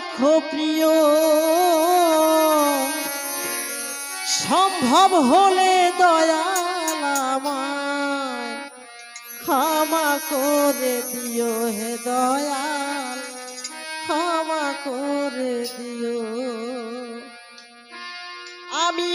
রেখো প্রিয়। সম্ভব হলে আমায় ক্ষমা করে দিও হে দয়াল ক্ষমা করে দিও। আমি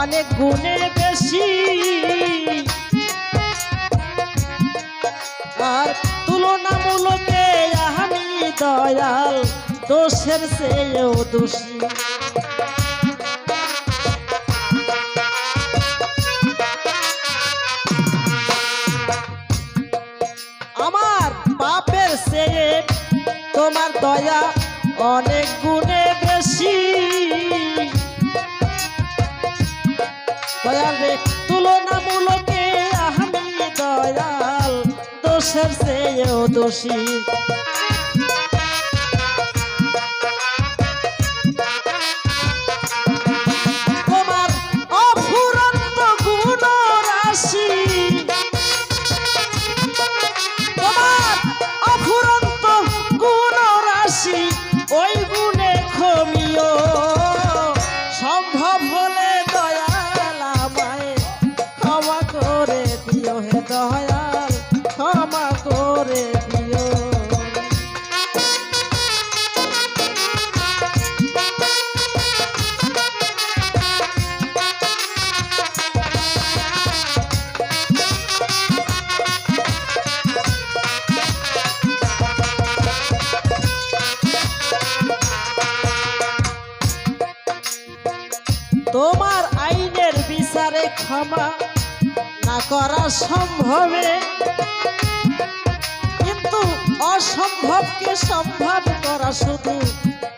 অনেক গুণে বেশি। আর তুলনামূলকে আমি দয়াল, দোষের চেয়েও দোষী। আমার পাপের চেয়ে তোমার দয়া অনেক গুণে দোষের চেয়েও দোষী। তোমার আইনের বিচারে ক্ষমা না করা সম্ভবে। কিন্তু অসম্ভবকে সম্ভব করা শুধু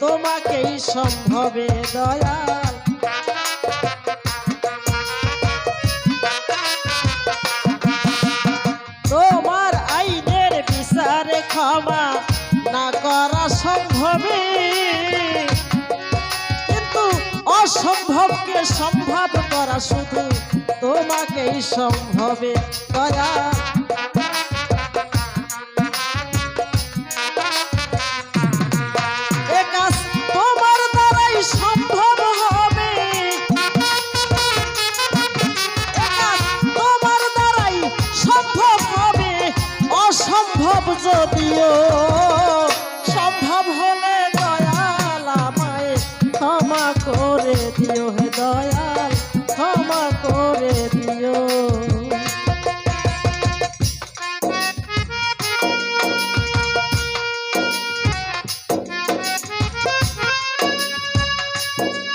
তোমাকেই সম্ভবে, দয়াল। তোমার আইনের বিচারে ক্ষমা না করা সম্ভবে। সম্ভব করা শুধু তোমাকেই সম্ভবে। দয়া Thank you.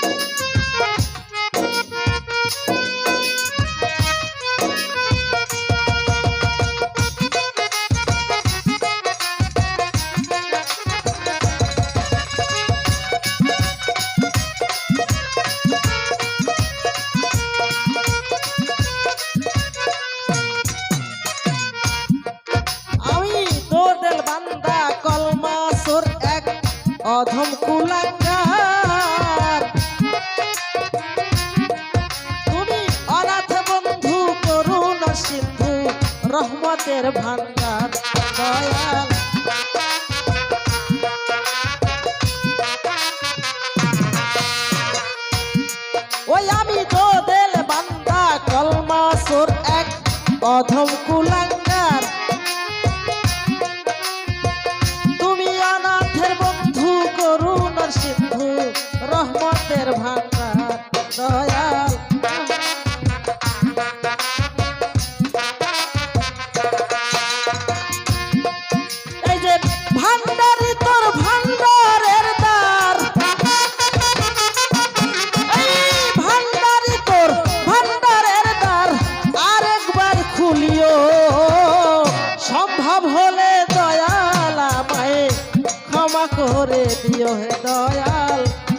হাতের ভান্ডার দয়াল। ওই আমি তো দেল বান্দা কলমা সুর এক অধম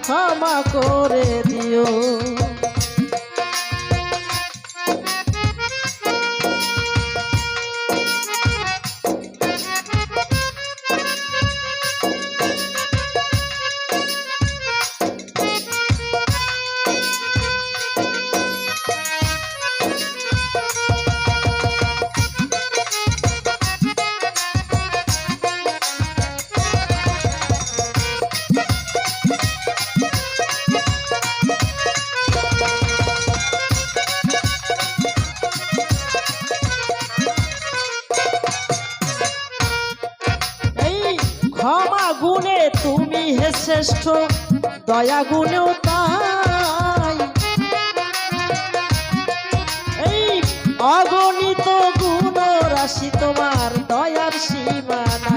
ক্ষমা করে শ্রেষ্ঠ দয়া গুণেও তাই। এই অগণিত গুণ রাশি তোমার দয়ার সীমানা